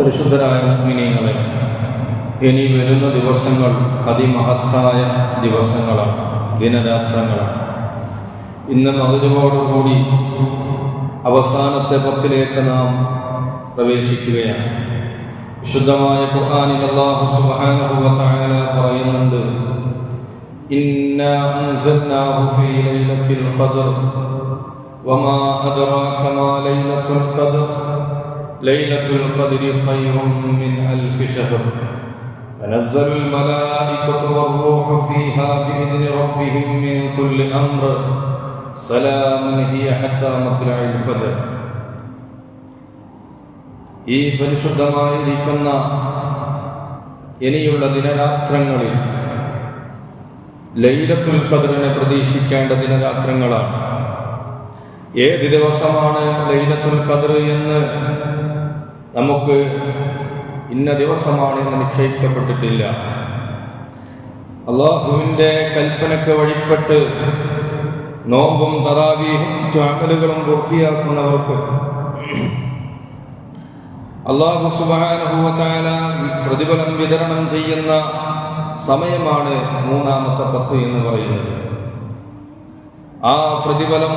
പരിശുദ്ധരായ മിനിങ്ങളെ ഇനി വരുന്ന ദിവസങ്ങൾ അതിമഹത്തായ ദിവസങ്ങളാണ് ദിനരാത്രങ്ങളാണ്. ഇന്ന് മകരുവോടുകൂടി അവസാനത്തെ പത്തിലേക്ക് നാം പ്രവേശിക്കുകയാണ്. വിശുദ്ധമായ ഖുർആനിൽ അല്ലാഹു സുബ്ഹാനഹു വ തആല പറയുന്നുണ്ട് ഇന്നാ അൻസൽനാഹു ഫീ ലൈലത്തിൽ ഖദർ വമാ അദ്റാക മാ ലൈലത്തുൽ ഖദർ. ലൈലത്തുൽ ഖദ്രി ഖൈറും മിൻ അൽഫി ഷഹർ تنزل الملائكة والروح فيها بإذن ربهم من كل أمر سلام هي حتى مطلع الفجر ഈ പരിശുദ്ധമായിരിക്കുന്ന ഇനിയുള്ള ദിനരാത്രങ്ങളിൽ ലൈലത്തുൽ ഖദറിനെ പ്രതീക്ഷിക്കേണ്ട ദിനരാത്രങ്ങളാണ് ഏത് ദിവസമാണ് ലൈലത്തുൽ ഖദർ എന്ന് നമുക്ക് ഇന്ന ദിവസമാണ് എന്ന് നിശ്ചയിക്കപ്പെട്ടിട്ടില്ല. അള്ളാഹുവിന്റെ കൽപ്പനക്ക് വഴിപ്പെട്ട് നോമ്പും തറാവീഹും ചാമലുകളും പൂർത്തിയാക്കുന്നവർക്ക് അള്ളാഹു സുബാനുഭവത്തായ പ്രതിഫലം വിതരണം ചെയ്യുന്ന സമയമാണ് മൂന്നാമത്തെ പത്ത് എന്ന് പറയുന്നത്. ആ പ്രതിഫലം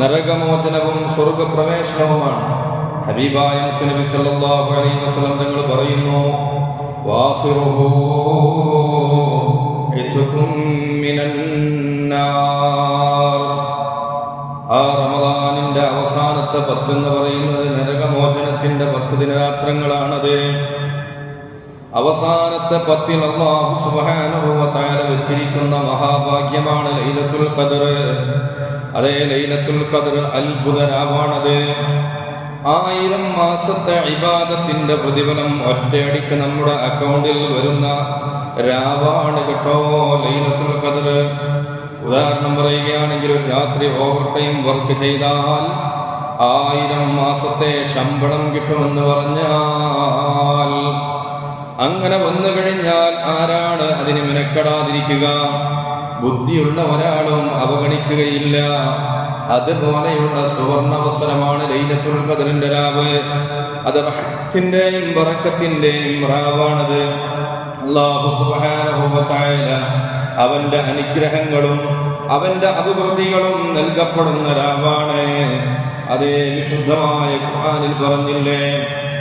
നരകമോചനവും സ്വർഗപ്രവേശനവുമാണ് ഹബീബായ നബി സല്ലല്ലാഹു അലൈഹി വസല്ലം തങ്ങൾ പറയുന്നു വാഖിറുഹു ഇതുകും മിനന്നാർ ആ റമദാനിന്റെ അവസാനത്തെ പത്ത് എന്ന് പറയുന്നത് നരകമോചനത്തിന്റെ പത്ത് ദിനരാത്രങ്ങളാണത്. അവസാനത്തെ പത്തിൽ അള്ളാഹു സുബ്ഹാനഹു വ തആല വെച്ചിരിക്കുന്ന മഹാഭാഗ്യമാണ് ലൈലത്തുൽ ഖദർ. അതേ ലൈലത്തുൽ ഖദർ അത്ഭുതരാവാണത്. ആയിരം മാസത്തെ ഇബാദത്തിന്റെ പ്രതിഫലം ഒറ്റയടിക്ക് നമ്മുടെ അക്കൗണ്ടിൽ വരുന്ന രാവാണ് കേട്ടോ ലൈലത്തുൽ ഖദർ. ഉദാഹരണം പറയുകയാണെങ്കിൽ രാത്രി ഓവർ ടൈം വർക്ക് ചെയ്താൽ ആയിരം മാസത്തെ ശമ്പളം കിട്ടുമെന്ന് പറഞ്ഞാൽ അങ്ങനെ വന്നു കഴിഞ്ഞാൽ ആരാണ് അതിന് മിനക്കെടാതിരിക്കുക? ബുദ്ധിയുള്ള ഒരാളും അവഗണിക്കുകയില്ല. അതുപോലെയുള്ള സുവർണവസരമാണ് ലൈലത്തുൽ ഖദറിന്റെ രാവ്. അത് റഹത്തിന്റെയും അല്ലാഹു സുബ്ഹാനഹു വ തആല അവന്റെ അനുഗ്രഹങ്ങളും അവന്റെ അഭിവൃദ്ധികളും നൽകപ്പെടുന്ന രാവാണ്. അതേ വിശുദ്ധമായ ഖുർആനിൽ പറഞ്ഞില്ലേ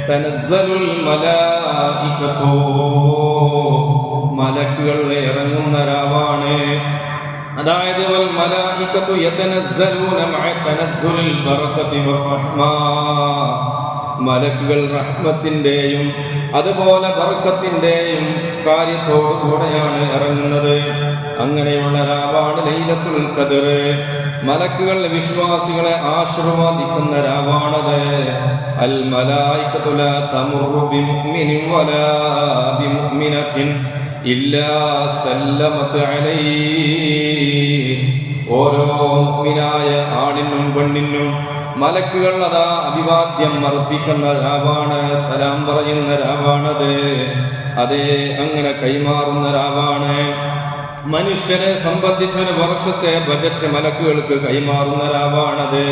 തനസ്സലുൽ മലായികത്തു മലക്കുകൾ ഇറങ്ങുന്ന രാവാണ്. അതായത് മലക്കുകൾ റഹ്മത്തിന്റെയും അതുപോലെ ബർക്കത്തിന്റെയും കാര്യത്തോടു കൂടെയാണ് ഇറങ്ങുന്നത്. അങ്ങനെയുള്ള രാവാണ് ലൈലത്തുൽ ഖദർ. മലക്കുകൾ വിശ്വാസികളെ ആശീർവാദിക്കുന്ന രാവാണത്. അൽ മലായികത്തു ലാ തമുറു ബിമുഅ്മിനിൻ വലാ ബിമുഅ്മിനത്തിൻ. ഇല്ലാ സല്ലമത് അലൈഹി. ഓരോ മുഅ്മിനായ ആണിനും പെണ്ണിനും മലക്കുകൾ അതാ അഭിവാദ്യം അർപ്പിക്കുന്ന രാവാണ് സലാം പറയുന്ന രാവാണത്. അതേ അങ്ങനെ കൈമാറുന്ന രാവാണ്. മനുഷ്യരെ സംബന്ധിച്ച ഒരു വർഷത്തെ ബജറ്റ് മലക്കുകൾക്ക് കൈമാറുന്ന രാവാണത്.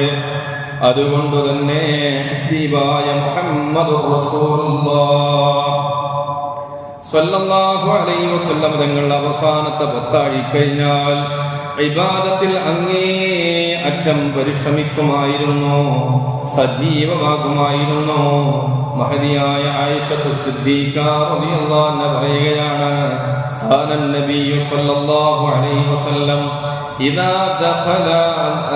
അതുകൊണ്ട് തന്നെ ഹബീബായ മുഹമ്മദ് സല്ലല്ലാഹു അലൈഹി വസല്ലം തങ്ങൾ അവസാനത്തെ പത്താഴി കഴിഞ്ഞാൽ ഇബാദത്തിൽ അങ്ങേ അറ്റം പരിശ്രമിക്കുമായിരുന്നു സജീവമാകുമായിരുന്നു മഹതിയായ ആയിഷത്തു സിദ്ദീഖ റളിയല്ലാഹു അൻഹ പറയുകയാണ് قال النبي صلى الله عليه وسلم إذا دخل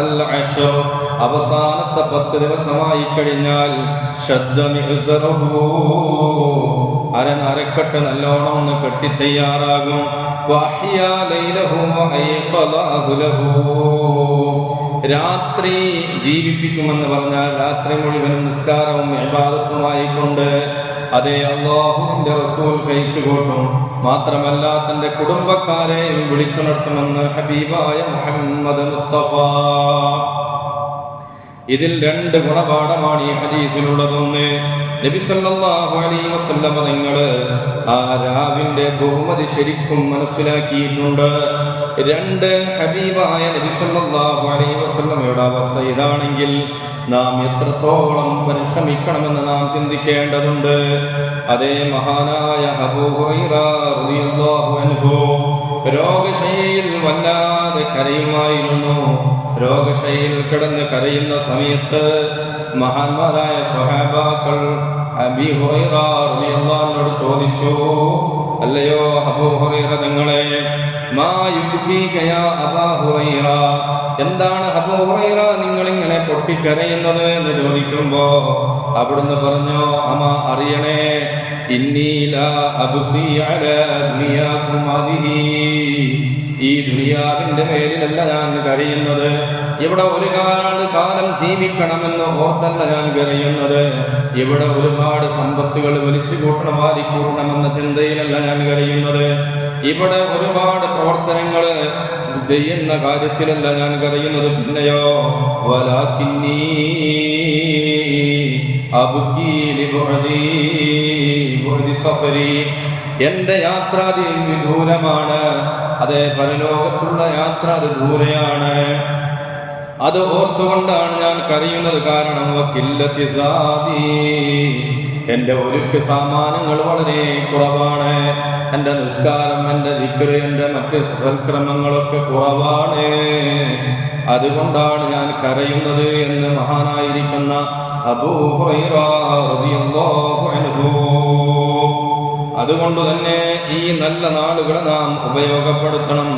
العشر അവസാനത്തെ പത്ത് ദിവസമായി കഴിഞ്ഞാൽ ശബ്ദമിഹു അരൻ അരക്കെട്ട് നല്ലോണം ഒന്ന് കെട്ടി തയ്യാറാകും. രാത്രി ജീവിപ്പിക്കുമെന്ന് പറഞ്ഞാൽ രാത്രി മുഴുവനും നിസ്കാരവും വിവാദത്തുമായിക്കൊണ്ട് കൊണ്ട് അതേ അള്ളാഹുവിന്റെ റസൂൽ കഴിച്ചു കൂട്ടും. മാത്രമല്ല തന്റെ കുടുംബക്കാരെയും വിളിച്ചുണർത്തുമെന്ന് ഹബീബായ മുഹമ്മദ് മുസ്തഫ. ഇതിൽ രണ്ട് ഗുണപാഠമാണ് ഈ ഹദീസിലുള്ളതൊന്ന്. നബി സല്ലല്ലാഹു അലൈഹി വസല്ലമ നിങ്ങൾ ആ രാവിന്റെ ബഹുമതി ശരിക്കും മനസ്സിലാക്കിയിട്ടുണ്ട്. രണ്ട് ഹബീബായ നബി സല്ലല്ലാഹു അലൈഹി വസല്ലമയുടെ അവസ്ഥ ഇതാണെങ്കിൽ നാം എത്രത്തോളം പരിശ്രമിക്കണമെന്ന് നാം ചിന്തിക്കേണ്ടതുണ്ട്. അതേ മഹാനായ അബൂ ഹുറൈറ റളിയല്ലാഹു അൻഹു രോഗശൈലിയിൽ വല്ലാതെ കരയുമായിരുന്നു. രോഗശൈലിയിൽ കിടന്ന് കരയുന്ന സമയത്ത് മഹാന്മാരായ സഹാബാക്കൾ അബി ഹുറൈറ റളിയല്ലാഹുവിനോട് ചോദിച്ചു അല്ലയോ അബൂ ഹുറൈറ നിങ്ങളെ എന്താണ് അബൂ ഹുറൈറ നിങ്ങൾ ഇങ്ങനെ പൊട്ടിക്കരയുന്നത്? എന്ന് ചോദിക്കുമ്പോ അവിടുന്ന് പറഞ്ഞു അമ അറിയണേ ഇന്നീല ഈ ദുനിയാവിന്റെ പേരിലല്ല ഞാൻ കരയുന്നത്. ഇവിടെ ഒരു കാലാണ് കാലം ജീവിക്കണമെന്ന് ഓർത്തല്ല ഞാൻ കരയുന്നത്. ഇവിടെ ഒരുപാട് സമ്പത്തുകൾ വലിച്ചു കൂട്ടണം വാരിക്കൂട്ടണമെന്ന ചിന്തയിലല്ല ഞാൻ കരയുന്നത്. ഇവിടെ ഒരുപാട് പ്രവർത്തനങ്ങൾ ചെയ്യുന്ന കാര്യത്തിലല്ല ഞാൻ കരയുന്നത്. പിന്നെയോ എന്റെ യാത്ര വിദൂരമാണ്. അതെ പരലോകത്തുള്ള യാത്ര അത് ദൂരെയാണ്. അത് ഓർത്തുകൊണ്ടാണ് ഞാൻ കരയുന്നത് കാരണം എന്റെ ഒരുക്ക് സാമാനങ്ങൾ വളരെ കുറവാണ്. എന്റെ നിസ്കാരം എന്റെ ദിക്കര് എന്റെ മറ്റ് സൽക്രമങ്ങളൊക്കെ കുറവാണ്. അതുകൊണ്ടാണ് ഞാൻ കരയുന്നത് എന്ന് മഹാനായിരിക്കുന്ന അബൂ ഹുറൈറ റളിയല്ലാഹു അൻഹു അതുകൊണ്ട് തന്നെ ഈ നല്ല നാളുകളെ നാം ഉപയോഗപ്പെടുത്തണം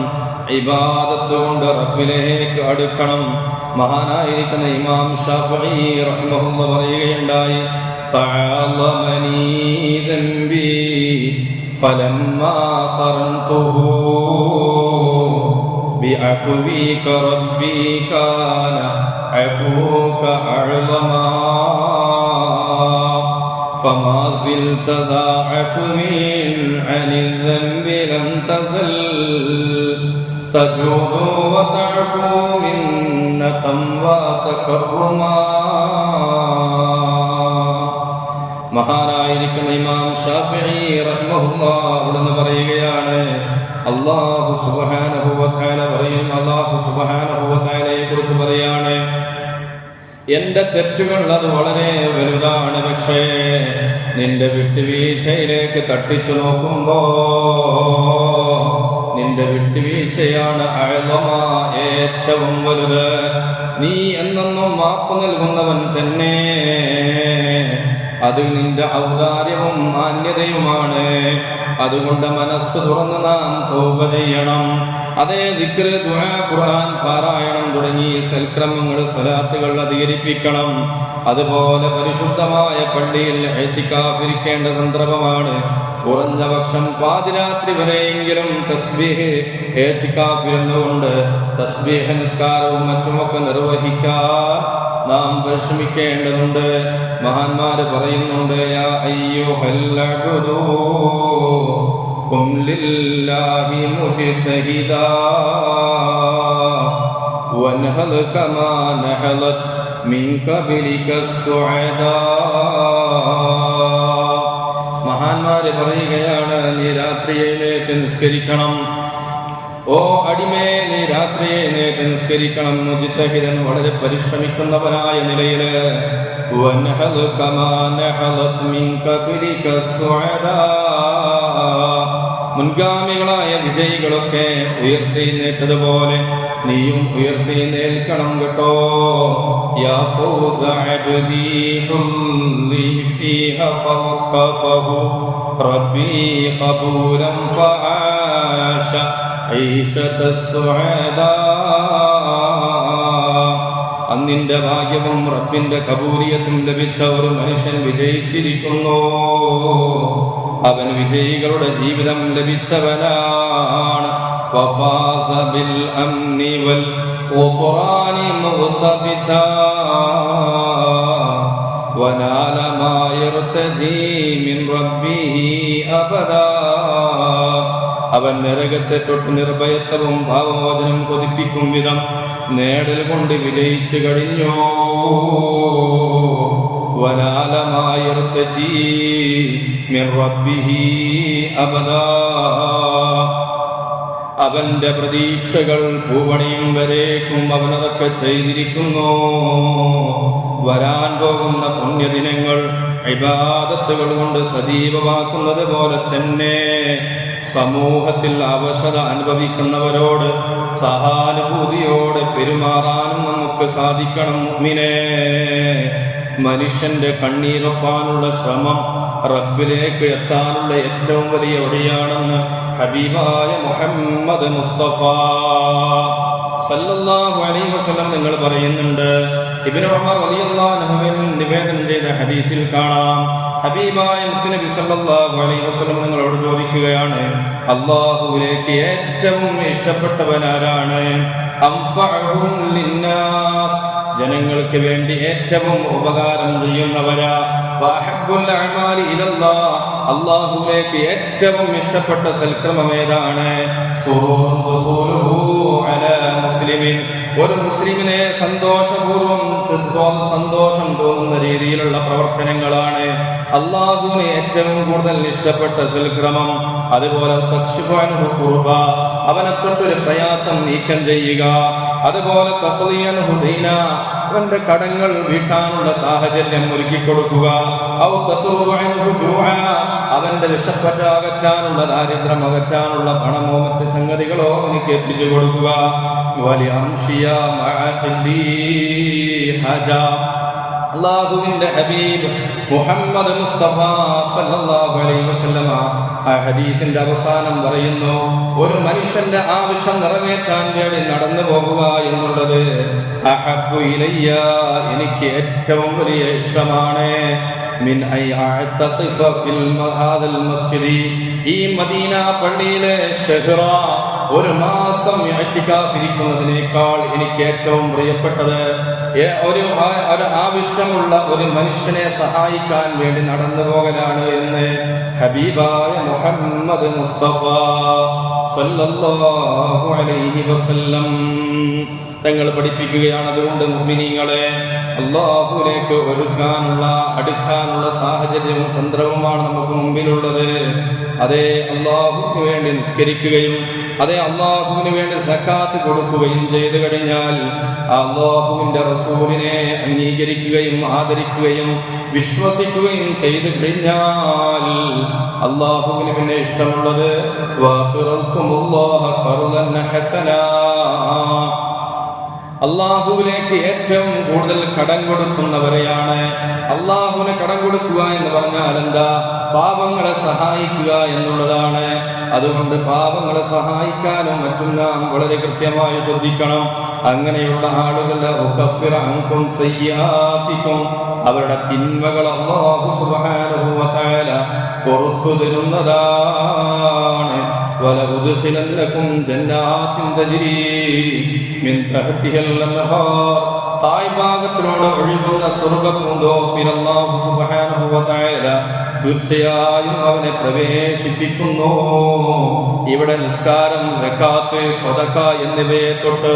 ഇബാദത്ത് കൊണ്ട് റബ്ബിലേക്ക് അടുക്കണം മഹാനായിരിക്കുന്ന ഇമാം ഷാഫി റഹ്മഹുള്ള പറയുകയുണ്ടായി തഅളമനീ ദംബി ഫലമ്മാ ഖറൻതുഹു بعفوك ربي كان عفوك أعظما فما زلت ذا عفو عن الذنب لم تزل تجود وتعفو منة وتكرما മഹാനായിരിക്കുന്ന ഇമാം ഷാഫിഈ റഹ്മഹുല്ലാ അവിടുന്ന് പറയുകയാണ് അല്ലാഹു സുബ്ഹാനഹു വ തആല പറയും എന്റെ തെറ്റുകൾ അത് വളരെ വലുതാണ്. പക്ഷേ നിന്റെ വിട്ടുവീഴ്ചയിലേക്ക് തട്ടിച്ചു നോക്കുമ്പോ നിന്റെ വിട്ടുവീഴ്ചയാണ് അഴുതമാ ഏറ്റവും വലുത്. നീ എന്നെന്നും മാപ്പ് നൽകുന്നവൻ തന്നെ. അത് നിന്റെ ഔദാര്യവും മാന്യതയുമാണ്. അതുകൊണ്ട് മനസ്സ് തുറന്ന് നാം തോപ ചെയ്യണം. അതേ ദിക്കര് ദുആ ഖുർആൻ പാരായണം തുടങ്ങി സൽക്രമങ്ങൾ സ്വലാത്തുകൾ അധികരിപ്പിക്കണം. അതുപോലെ പരിശുദ്ധമായ പള്ളിയിൽ എത്തിക്കാഫിരിക്കേണ്ട സന്ദർഭമാണ്. കുറഞ്ഞ പക്ഷം പാതിരാത്രി വരെയെങ്കിലും തസ്ബീഹ് ഏത്തിക്കാഫിരുന്നുകൊണ്ട് തസ്ബീഹ നിസ്കാരവും മറ്റുമൊക്കെ നിർവഹിക്കാൻ നാം പരിശ്രമിക്കേണ്ടതുണ്ട്. മഹാന്മാര് പറയുന്നുണ്ട് യാ അയ്യുഹൽ അബ്ദൂ قم لله مجتهدا وانهض كما نهضت من قبلك السعداء മഹാന്മാര് പറയുകയാണ് നീ രാത്രി എഴുന്നേറ്റ് നിസ്കരിക്കണം ഓ അടിമേ നീ രാത്രി എഴുന്നേറ്റ് നിസ്കരിക്കണം മുജിത്തഹിരൻ വളരെ പരിശ്രമിക്കുന്നവനായ നിലയില് വൻഹദ് കമാ നഹദത് മിൻ ഖബലിക السعداء മുൻഗാമികളായ വിജയികളൊക്കെ ഉയർത്തെഴുന്നേറ്റതുപോലെ നീയും ഉയർത്തെഴുന്നേൽക്കണം കേട്ടോ യാ ഫൗസ അബ്ദി ഹുല്ലി ഫീഹ ഫവഖഫഹു റബ്ബി ഖബൂലൻ ഫആശ عيشة السعداء അന്നിന്റെ ഭാഗ്യവും റബ്ബിന്റെ കബൂലിയത്തും ലഭിച്ച ഒരു മനുഷ്യൻ വിജയിച്ചിരിക്കുന്നു അവൻ വിജയികളുടെ ജീവിതം ലഭിച്ചവനാണ് وفاز بالأمن والغفران مغتبتا ونال ما يرتجي من ربه أبدا അവൻ നരകത്തെ തൊട്ട് നിർഭയത്വവും ഭാവമോചനം കൊതിപ്പിക്കും വിധം നേടൽ കൊണ്ട് വിജയിച്ചു കഴിഞ്ഞു വനാലമായർത്തജീ من റബ്ബിഹി أبدا. അവന്റെ പ്രതീക്ഷകൾ പൂവണിയും വരേക്കും അവനതൊക്കെ ചെയ്തിരിക്കുന്നു. വരാൻ പോകുന്ന പുണ്യദിനങ്ങൾ ഇബാദത്തുകൾ കൊണ്ട് സജീവമാക്കുന്നത് പോലെ തന്നെ സമൂഹത്തിൽ അവശത അനുഭവിക്കുന്നവരോട് സഹാനുഭൂതിയോടെ പെരുമാറാനും നമുക്ക് സാധിക്കണം മുഅ്മിനേ. മനുഷ്യന്റെ കണ്ണീരൊപ്പാനുള്ള ശ്രമം റബ്ബിലേക്ക് എത്താനുള്ള ഏറ്റവും വലിയ വഴിയാണെന്ന് ഹബീബായ മുഹമ്മദ് മുസ്തഫ. സല്ലല്ലാഹു അലൈഹി വസല്ലം നിങ്ങൾ പറയുന്നുണ്ട്. ഇബ്നു ഉമർ റളിയല്ലാഹു അൻഹു നിവേദനം ചെയ്ത ഹദീസിൽ കാണാം. ഹബീബായ മുത്തുനബി സല്ലല്ലാഹു അലൈഹി വസല്ലം നിങ്ങളോട് ചോദിക്കുകയാണ് അല്ലാഹുവിലേക്ക് ഏറ്റവും ഇഷ്ടപ്പെട്ടവൻ ആരാണ്? ലിന്നാസ്. ജനങ്ങൾക്ക് വേണ്ടി ഏറ്റവും ഉപകാരം ചെയ്യുന്നവരാ. ഏറ്റവും ഇഷ്ടപ്പെട്ട സൽക്രമം ഏതാണ്? മുസ്ലിമിൻ. ഒരു മുസ്ലിമിനെ സന്തോഷപൂർവം സന്തോഷം തോന്നുന്ന രീതിയിലുള്ള പ്രവർത്തനങ്ങളാണ് അള്ളാഹുവിന് ഏറ്റവും കൂടുതൽ ഇഷ്ടപ്പെട്ട സൽക്രമം. അതുപോലെ അവനെ തൊട്ടൊരു പ്രയാസം നീക്കം ചെയ്യുക. അതുപോലെ തഖ്ലിയനുഹു ദീന അവന്റെ കടങ്ങൾ വീട്ടാനുള്ള സാഹചര്യം ഒരുക്കി കൊടുക്കുക അവന്റെ വിശപ്പറ്റ അകറ്റാനുള്ള ദാരിദ്ര്യം അകറ്റാനുള്ള പണമോ മറ്റ് സംഗതികളോ എനിക്ക് എത്തിച്ചു കൊടുക്കുക. വലിയ അംശിയ അള്ളാഹുവിന്റെ ഹബീബ് മുഹമ്മദ് മുസ്തഫ സല്ലല്ലാഹു അലൈഹി വസല്ലമ ആ ഹദീസിന്റെ അവസാനം പറയുന്നു ഒരു മനുഷ്യന്റെ ആവശ്യം നിറവേറ്റാൻ വേണ്ടി നടന്നു പോകുക എന്നുള്ളത് അഹബ്ബു ഇലയ്യ എനിക്ക് ഏറ്റവും വലിയ ഇഷ്ടമാണ്. മിൻ ഫിൽ ഹാദൽ മസ്ജിദി. ഈ മദീന പള്ളിയിലെ ഷഹ്റ ഒരു മാസം ഇരിക്കുന്നതിനേക്കാൾ എനിക്ക് ഏറ്റവും പ്രിയപ്പെട്ടത് ഒരു ഒരു ആവശ്യമുള്ള ഒരു മനുഷ്യനെ സഹായിക്കാൻ വേണ്ടി നടന്നു പോകലാണ് എന്ന് ഹബീബായ മുഹമ്മദ് മുസ്തഫ സല്ലല്ലാഹു അലൈഹി വസല്ലം തങ്ങൾ പഠിപ്പിക്കുകയാണ് അതുകൊണ്ട് മുഅ്മിനീങ്ങളെ അള്ളാഹുലേക്ക് ഒരുക്കാനുള്ള അടുക്കാനുള്ള സാഹചര്യവും സന്ദർഭമാണ് നമുക്ക് മുമ്പിലുള്ളത്. അതേ അള്ളാഹുവിന് വേണ്ടി നിസ്കരിക്കുകയും അതേ അള്ളാഹുവിന് വേണ്ടി സക്കാത്ത് കൊടുക്കുകയും ചെയ്തു കഴിഞ്ഞാൽ അള്ളാഹുവിന്റെ റസൂലിനെ അംഗീകരിക്കുകയും ആദരിക്കുകയും വിശ്വസിക്കുകയും ചെയ്തു കഴിഞ്ഞാൽ അള്ളാഹുവിന് പിന്നെ ഇഷ്ടമുള്ളത് ഖർളൻ ഹസനാ. അള്ളാഹുവിലേക്ക് ഏറ്റവും കൂടുതൽ കടം കൊടുക്കുന്നവരെയാണ്. അള്ളാഹുവിന് കടം കൊടുക്കുക എന്ന് പറഞ്ഞാൽ എന്താ? പാപങ്ങളെ സഹായിക്കുക എന്നുള്ളതാണ്. അതുകൊണ്ട് പാപങ്ങളെ സഹായിക്കാനും മറ്റും നാം വളരെ കൃത്യമായി ശ്രദ്ധിക്കണം. അങ്ങനെയുള്ള ആളുകളുടെ അവരുടെ തിന്മകൾ അള്ളാഹു തആല പുറത്തു തരുന്നതാണ്. ولأدخلنكم جنات تجري من تحتها الأنهار തായ്ഭാഗത്തിലൂടെ ഒഴുകുന്ന സ്വർഗപ്പൂന്തോപ്പിൽ അല്ലാഹു സുബ്ഹാനഹു വ തആല തീർച്ചയായും അവനെ പ്രവേശിപ്പിക്കുന്നു ഇവിടെ നിസ്കാരം സക്കാത്ത് സ്വതക്ക എന്നിവയെ തൊട്ട്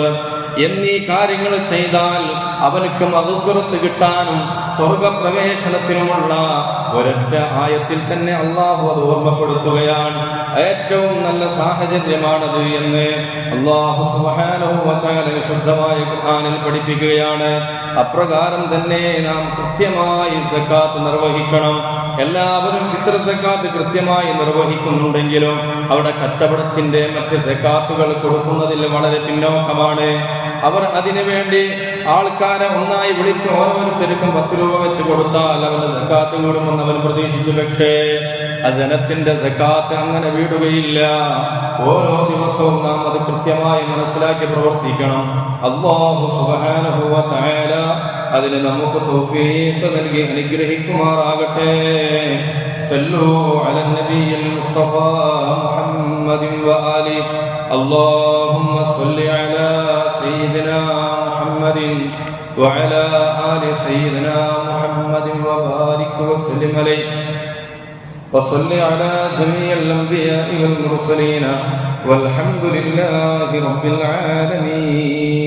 എന്നീ കാര്യങ്ങൾ ചെയ്താൽ അവനക്ക് മധുസുറത്ത് കിട്ടാനും സ്വർഗപ്രവേശനത്തിനുമുള്ള ഒരൊറ്റ ആയത്തിൽ തന്നെ അള്ളാഹു അത് ഓർമ്മപ്പെടുത്തുകയാണ്. ഏറ്റവും നല്ല സാഹചര്യമാണത് എന്ന് അള്ളാഹു വിശുദ്ധമായ ഖുർആനിൽ പഠിപ്പിക്കുകയാണ്. അപ്രകാരം തന്നെ നാം കൃത്യമായി സക്കാത്ത് നിർവഹിക്കണം. എല്ലാവരും ഫിത്ർ സക്കാത്ത് കൃത്യമായി നിർവഹിക്കുന്നുണ്ടെങ്കിലും അവിടെ കച്ചവടത്തിന്റെ മറ്റ് സക്കാത്തുകൾ കൊടുക്കുന്നതിൽ വളരെ പിന്നോക്കമാണ്. അവർ അതിനുവേണ്ടി ആൾക്കാരെ ഒന്നായി വിളിച്ച് ഓരോരുത്തർക്കും പത്ത് രൂപ വെച്ച് കൊടുത്താൽ അവന്റെ സക്കാത്ത് കൂടുമെന്ന് അവൻ പ്രതീക്ഷിച്ചു. പക്ഷേ ജനത്തിന്റെ സക്കാത്ത് അങ്ങനെ വീടുകയില്ല. ഓരോ ദിവസവും നാം അത് കൃത്യമായി മനസ്സിലാക്കി പ്രവർത്തിക്കണം. അള്ളാഹു സുബാനുഭവ താര അതിന് നമുക്ക് തോഫീത്ത് നൽകി അനുഗ്രഹിക്കുമാറാകട്ടെ. സല്ലു അല്ലാഹുമ്മ അലാ سيدنا محمد وعلى آل سيدنا محمد وبارك وسلم عليه وصل على جميع الأنبياء والمرسلين والحمد لله رب العالمين